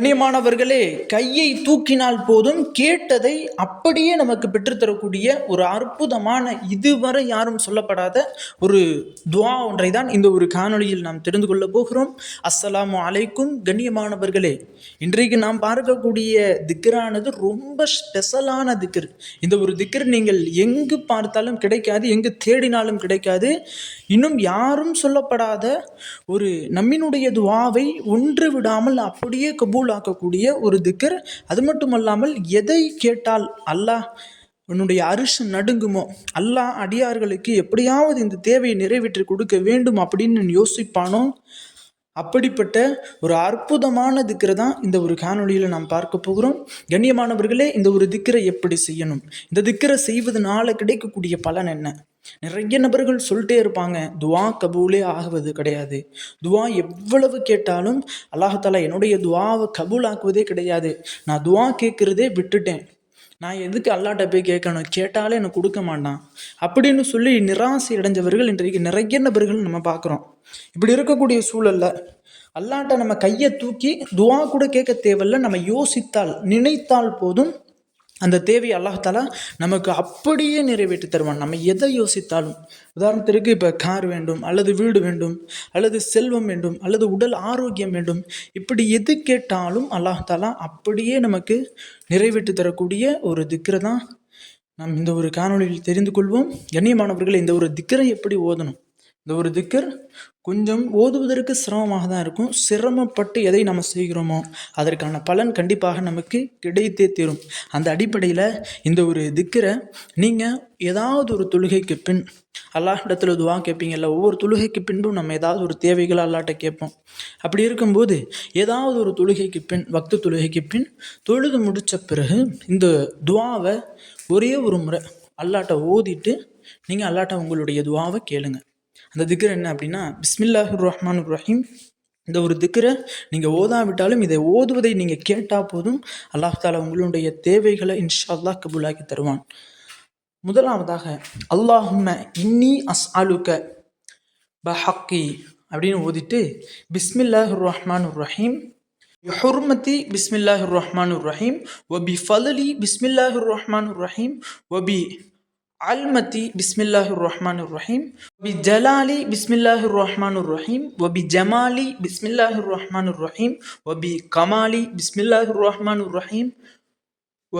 கண்ணியமானவர்களே கையை தூக்கினால் போதும் கேட்டதை அப்படியே நமக்கு பெற்றுத்தரக்கூடிய ஒரு அற்புதமான இதுவரை யாரும் சொல்லப்படாத ஒரு துவா ஒன்றை தான் இந்த ஒரு காணொளியில் நாம் தெரிந்து கொள்ள போகிறோம். அஸ்ஸலாமு அலைக்கும். கண்ணியமானவர்களே இன்றைக்கு நாம் பார்க்கக்கூடிய திக்கரானது ரொம்ப ஸ்பெஷலான திக்கர் இந்த ஒரு திக்கர் நீங்கள் எங்கு பார்த்தாலும் கிடைக்காது எங்கு தேடினாலும் கிடைக்காது. இன்னும் யாரும் சொல்லப்படாத ஒரு நம்மினுடைய துவாவை ஒன்று விடாமல் அப்படியே கபூல் கபூலாக்கக்கூடிய ஒரு திக்கர். அது மட்டுமல்லாமல் எதை கேட்டால் அல்லாஹ் உன்னுடைய அரிசு நடுங்குமோ? அல்லாஹ் அடியார்களுக்கு எப்படியாவது இந்த தேவையை நிறைவேற்றி கொடுக்க வேண்டும் அப்படின்னு யோசிப்பானோ? அப்படிப்பட்ட ஒரு அற்புதமான திக்கரை தான் இந்த ஒரு காணொளியில் நாம் பார்க்க போகிறோம். கண்ணியமானவர்களே இந்த ஒரு திக்கரை எப்படி செய்யணும்? இந்த திக்கரை செய்வதனால கிடைக்கக்கூடிய பலன் என்ன? நிறைய நபர்கள் சொல்லிட்டே இருப்பாங்க துவா கபூலே ஆகுவது கிடையாது. துவா எவ்வளவு கேட்டாலும் அல்லாஹாலா என்னுடைய துவாவை கபூலாக்குவதே கிடையாது. நான் துவா கேட்குறதே விட்டுட்டேன். நான் எதுக்கு அல்லாட்ட போய் கேட்கணும்? கேட்டாலே எனக்கு கொடுக்க மாட்டான். அப்படின்னு சொல்லி நிராசை அடைஞ்சவர்கள் இன்றைக்கு நிறைய நபர்கள் நம்ம பார்க்குறோம். இப்படி இருக்கக்கூடிய சூழல்ல அல்லாட்ட நம்ம கையை தூக்கி துவா கூட கேட்க தேவையில்ல. நம்ம யோசித்தால் நினைத்தால் போதும் அந்த தேவையை அல்லாஹாலா நமக்கு அப்படியே நிறைவேற்றி தருவான். நம்ம எதை யோசித்தாலும். உதாரணத்திற்கு இப்போ கார் வேண்டும் அல்லது வீடு வேண்டும் அல்லது செல்வம் வேண்டும் அல்லது உடல் ஆரோக்கியம் வேண்டும். இப்படி எது கேட்டாலும் அல்லாஹாலா அப்படியே நமக்கு நிறைவேற்றி தரக்கூடிய ஒரு திக்கரை தான் நாம் இந்த ஒரு காணொலியில் தெரிந்து கொள்வோம். கண்ணியமானவர்கள் இந்த ஒரு திக்கரை எப்படி ஓதணும்? இந்த ஒரு திக்கர் கொஞ்சம் ஓதுவதற்கு சிரமமாக தான் இருக்கும். சிரமப்பட்டு எதை நம்ம செய்கிறோமோ அதற்கான பலன் கண்டிப்பாக நமக்கு கிடைத்தே தீரும். அந்த அடிப்படையில் இந்த ஒரு திக்கரை நீங்கள் ஏதாவது ஒரு தொழுகைக்கு பின் அல்லாஹிடத்தில் துவா கேட்பீங்கல்ல ஒவ்வொரு தொழுகைக்கு பின்பும் நம்ம ஏதாவது ஒரு தேவைகளை அல்லாட்ட கேட்போம். அப்படி இருக்கும்போது ஏதாவது ஒரு தொழுகைக்கு பின் பக்து தொழுகைக்கு பின் தொழுது முடித்த பிறகு இந்த துவாவை ஒரே ஒரு முறை அல்லாட்ட ஓதிட்டு நீங்கள் அல்லாட்ட உங்களுடைய துவாவை கேளுங்கள் அந்த திக்ர் என்ன அப்படின்னா பிஸ்மில்லாஹுர் ரஹ்மான் ரஹீம் இந்த ஒரு திக்கரை நீங்கள் ஓதாவிட்டாலும் இதை ஓதுவதை நீங்கள் கேட்டால் போதும் அல்லாஹ் தாலா உங்களுடைய தேவைகளை இன்ஷா அல்லாஹ் கபூலாக்கி தருவான். முதலாவதாக அல்லாஹும்ம இன்னி அஸ் அலுக்க பஹக்கி அப்படின்னு ஓதிட்டு பிஸ்மில்லாஹுர் ரஹ்மான் ரஹீம் ஹுர்மதி பிஸ்மில்லாஹுர் ரஹ்மான் ரஹீம் ஒபி ஃபலலி பிஸ்மில்லாஹுர் ரஹ்மான் ரஹீம் ஒபி علمتي بسم الله الرحمن الرحيم بجلالي بسم الله الرحمن الرحيم وبجمالي بسم الله الرحمن الرحيم وبكمالي بسم الله الرحمن الرحيم و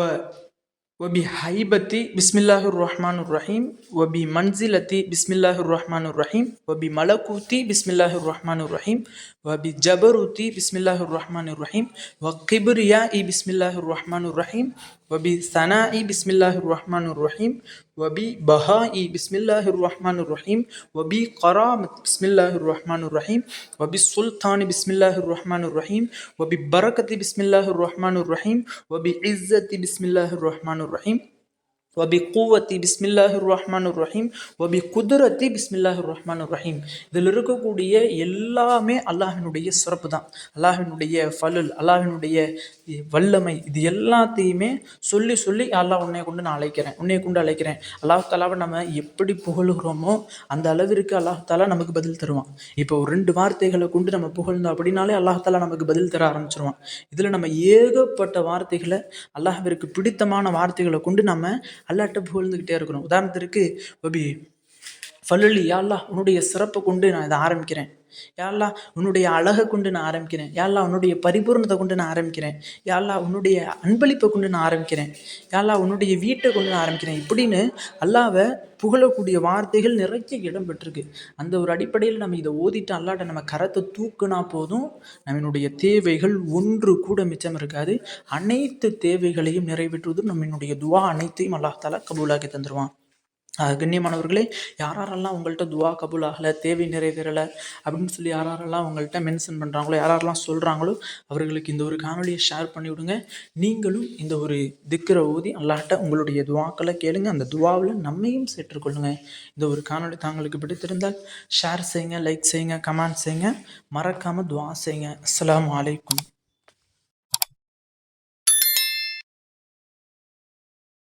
وبهيبتي بسم الله الرحمن الرحيم وبمنزلتي بسم الله الرحمن الرحيم وبملكوتي بسم الله الرحمن الرحيم وبجبروتي بسم الله الرحمن الرحيم وكبريائي بسم الله الرحمن الرحيم وبثنائي بسم الله الرحمن الرحيم وببهائي بسم الله الرحمن الرحيم وبقرامة بسم الله الرحمن الرحيم وبالسلطان بسم الله الرحمن الرحيم وببركة بسم الله الرحمن الرحيم وبعزة بسم الله الرحمن الرحيم வபி கூவத்தி பிஸ்மில்லாஹிர் ரஹ்மான் ரஹீம் வபி குதிரத்தி பிஸ்மில்லாஹிர் ரஹ்மான் ரஹீம் இதில் இருக்கக்கூடிய எல்லாமே அல்லாஹினுடைய சிறப்பு தான் அல்லாஹினுடைய ஃபலுல் அல்லாஹினுடைய வல்லமை இது எல்லாத்தையுமே சொல்லி சொல்லி அல்லாஹ் உன்னை கொண்டு நான் அழைக்கிறேன் உன்னை கொண்டு அழைக்கிறேன். அல்லாஹ் தாலாவை நம்ம எப்படி புகழுகிறோமோ அந்த அளவிற்கு அல்லாஹ் தாலா நமக்கு பதில் தருவான். இப்போ ஒரு ரெண்டு வார்த்தைகளை கொண்டு நம்ம புகழ்ந்தோம் அப்படின்னாலே அல்லாஹ் தாலா நமக்கு பதில் தர ஆரம்பிச்சிருவான். இதில் நம்ம ஏகப்பட்ட வார்த்தைகளை அல்லாஹிற்கு பிடித்தமான வார்த்தைகளை கொண்டு நம்ம அல்லாட்ட புகழ்ந்துக்கிட்டே இருக்கணும். உதாரணத்திற்கு பபி ஃபல்லி யாழ்லா உன்னுடைய சிறப்பை கொண்டு நான் இதை ஆரம்பிக்கிறேன். யாழ்லா உன்னுடைய அழகை கொண்டு நான் ஆரம்பிக்கிறேன். யாழ்லா உன்னுடைய பரிபூர்ணத்தை கொண்டு நான் ஆரம்பிக்கிறேன். யாழ்லா உன்னுடைய அன்பளிப்பை கொண்டு நான் ஆரம்பிக்கிறேன். யாழ்லா உன்னுடைய வீட்டை கொண்டு நான் ஆரம்பிக்கிறேன். இப்படின்னு அல்லாவை புகழக்கூடிய வார்த்தைகள் நிறைய இடம் பெற்றிருக்கு. அந்த ஒரு அடிப்படையில் நம்ம இதை ஓதிட்டு அல்லாட்ட நம்ம கரத்தை தூக்குனா போதும். நம்மளுடைய தேவைகள் ஒன்று கூட மிச்சம் இருக்காது. அனைத்து தேவைகளையும் நிறைவேற்றுவதும் நம்மளுடைய துவா அனைத்தையும் அல்லாஹால கபூலாக்கி தந்துடுவான் கண்ணியமானவர்களே யாரெல்லாம் உங்கள்கிட்ட துவா கபூல் ஆகலை தேவை நிறைவேறலை அப்படின்னு சொல்லி யாரெல்லாம் உங்கள்கிட்ட மென்ஷன் பண்ணுறாங்களோ யாரெல்லாம் சொல்கிறாங்களோ அவர்களுக்கு இந்த ஒரு காணொலியை ஷேர் பண்ணி விடுங்க நீங்களும் இந்த ஒரு திக்கரை ஊதி அல்லாட்ட உங்களுடைய துவாக்களை கேளுங்க. அந்த துவாவில் நம்மையும் சேர்த்துக்கொள்ளுங்க. இந்த ஒரு காணொலி தாங்களுக்கு பிடித்திருந்தால் ஷேர் செய்யுங்க லைக் செய்யுங்க கமெண்ட் செய்யுங்க. மறக்காமல் துவா செய்யுங்க. அஸ்லாம் வலைக்கும்